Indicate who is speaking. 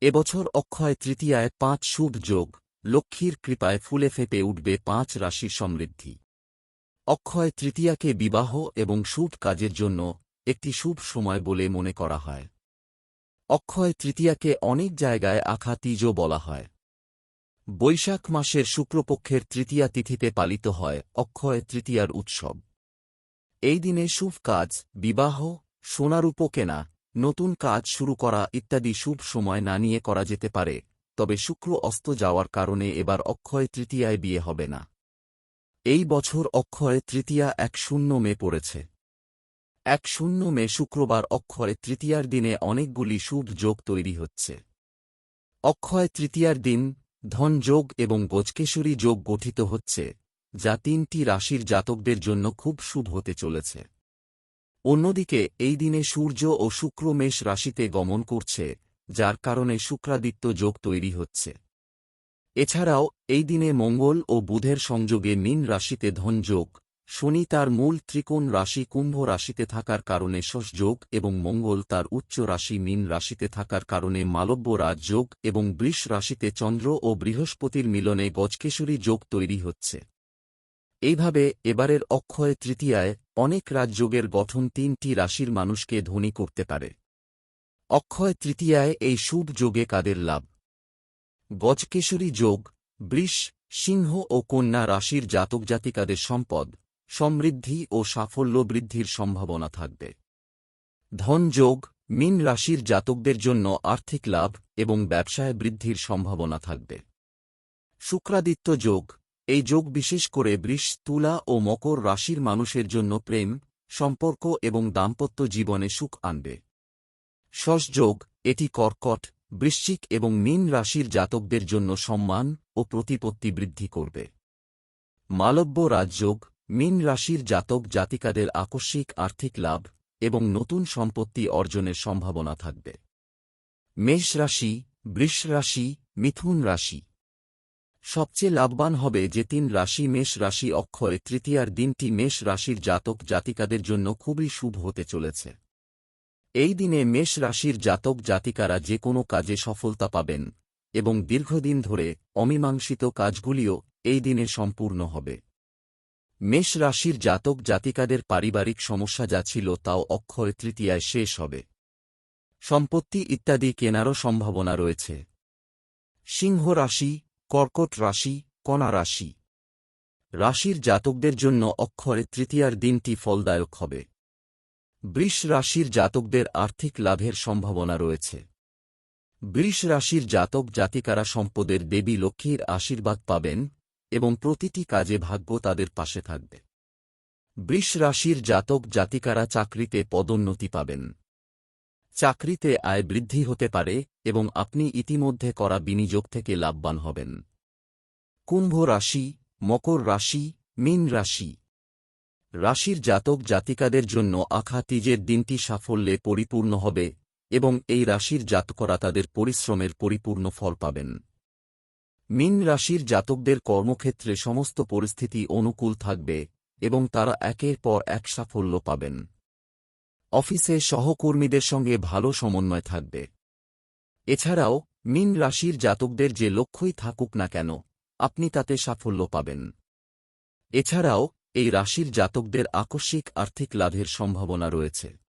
Speaker 1: এবছর অক্ষয় তৃতীয়ায় পাঁচ শুভ যোগ, লক্ষ্মীর কৃপায় ফুলে ফেপে উঠবে পাঁচ রাশির সমৃদ্ধি। অক্ষয় তৃতীয়াকে বিবাহ এবং শুভ কাজের জন্য একটি শুভ সময় বলে মনে করা হয়। অক্ষয় তৃতীয়াকে অনেক জায়গায় আখা তিজও বলা হয়। বৈশাখ মাসের শুক্রপক্ষের তৃতীয়া তিথিতে পালিত হয় অক্ষয় তৃতীয়ার উৎসব। এই দিনে শুভ কাজ, বিবাহ, সোনারূপ কেনা নতুন কাজ শুরু করা ইত্যাদি শুভ সময় না নিয়ে করা যেতে পারে, তবে শুক্র অস্ত যাওয়ার কারণে এবার অক্ষয় তৃতীয়ায় বিয়ে হবে না। এই বছর অক্ষয় তৃতীয়া এক শূন্য মে পড়েছে। এক শূন্য মে শুক্রবার অক্ষয় তৃতীয়ার দিনে অনেকগুলি শুভ যোগ তৈরি হচ্ছে। অক্ষয় তৃতীয়ার দিন ধনযোগ এবং গজকেশরী যোগ গঠিত হচ্ছে, যা তিনটি রাশির জাতকদের জন্য খুব শুভ হতে চলেছে। অন্যদিকে, এই দিনে সূর্য ও শুক্র মেষ রাশিতে গমন করছে, যার কারণে শুক্রাদিত্য যোগ তৈরি হচ্ছে। এছাড়াও, এই দিনে মঙ্গল ও বুধের সংযোগে মীন রাশিতে ধনযোগ শনি তার মূল ত্রিকোণ রাশি কুম্ভ রাশিতে থাকার কারণে যোগ এবং মঙ্গল তার উচ্চ রাশি মীন রাশিতে থাকার কারণে মালব্য রাজযোগ এবং বৃষ রাশিতে চন্দ্র ও বৃহস্পতির মিলনে গজকেশরী যোগ তৈরি হচ্ছে। এইভাবে, এবারের অক্ষয় তৃতীয়ায় অনেক রাজযোগের গঠন তিনটি রাশির মানুষকে ধনী করতে পারে। অক্ষয় তৃতীয়ায় এই শুভ যোগে কাদের লাভ? গজকেশরী যোগ, বৃষ, সিংহ ও কন্যা রাশির জাতক জাতিকাদের সম্পদ, সমৃদ্ধি ও সাফল্য বৃদ্ধির সম্ভাবনা থাকবে। ধনযোগ মিন রাশির জাতকদের জন্য আর্থিক লাভ এবং ব্যবসায় বৃদ্ধির সম্ভাবনা থাকবে। শুক্রাদিত্য যোগ এই যোগ বিশেষ করে বৃষ, তুলা ও মকর রাশির মানুষের জন্য প্রেম, সম্পর্ক এবং দাম্পত্য জীবনে সুখ আনবে। যোগ, এটি কর্কট, বৃশ্চিক এবং মীন রাশির জাতকদের জন্য সম্মান ও প্রতিপত্তি বৃদ্ধি করবে। মালব্য রাজযোগ মীন রাশির জাতক জাতিকাদের আকস্মিক আর্থিক লাভ এবং নতুন সম্পত্তি অর্জনের সম্ভাবনা থাকবে। মেষ রাশি, বৃষ রাশি, মিথুন রাশি। সবচেয়ে লাভবান হবে যে তিন রাশি মেষ রাশি অক্ষয় তৃতীয়ার দিনটি মেষ রাশির জাতক জাতিকাদের জন্য খুবই শুভ হতে চলেছে। এই দিনে মেষ রাশির জাতক জাতিকারা যে কোনো কাজে সফলতা পাবেন এবং দীর্ঘদিন ধরে অমীমাংসিত কাজগুলিও এই দিনে সম্পূর্ণ হবে। মেষ রাশির জাতক জাতিকাদের পারিবারিক সমস্যা যা ছিল তাও অক্ষয় তৃতীয়ায় শেষ হবে। সম্পত্তি ইত্যাদি কেনারও সম্ভাবনা রয়েছে। সিংহ রাশি কর্কট রাশি, কণা রাশি। রাশির জাতকদের জন্য অক্ষরে তৃতীয়ার দিনটি ফলদায়ক হবে। বৃষ রাশির জাতকদের আর্থিক লাভের সম্ভাবনা রয়েছে। বৃষ রাশির জাতক জাতিকারা সম্পদের দেবী লক্ষ্মীর আশীর্বাদ পাবেন এবং প্রতিটি কাজে ভাগ্য তাদের পাশে থাকবে। বৃষ রাশির জাতক জাতিকারা চাকরিতে পদোন্নতি পাবেন। চাকরিতে আয় বৃদ্ধি হতে পারে এবং আপনি ইতিমধ্যে করা বিনিয়োগ থেকে লাভবান হবেন। কুম্ভ রাশি, মকর রাশি, মীন রাশি। রাশির জাতক জাতিকাদের জন্য আখা তিজের দিনটি সাফল্যে পরিপূর্ণ হবে এবং এই রাশির জাতকরা তাদের পরিশ্রমের পরিপূর্ণ ফল পাবেন। মিন রাশির জাতকদের কর্মক্ষেত্রে সমস্ত পরিস্থিতি অনুকূল থাকবে এবং তারা একের পর এক সাফল্য পাবেন। অফিসে সহকর্মীদের সঙ্গে ভালো সমন্বয় থাকবে। এছাড়াও, মিন রাশির জাতকদের যে লক্ষ্যই থাকুক না কেন, আপনি তাতে সাফল্য পাবেন। এছাড়াও, এই রাশির জাতকদের আকস্মিক আর্থিক লাভের সম্ভাবনা রয়েছে।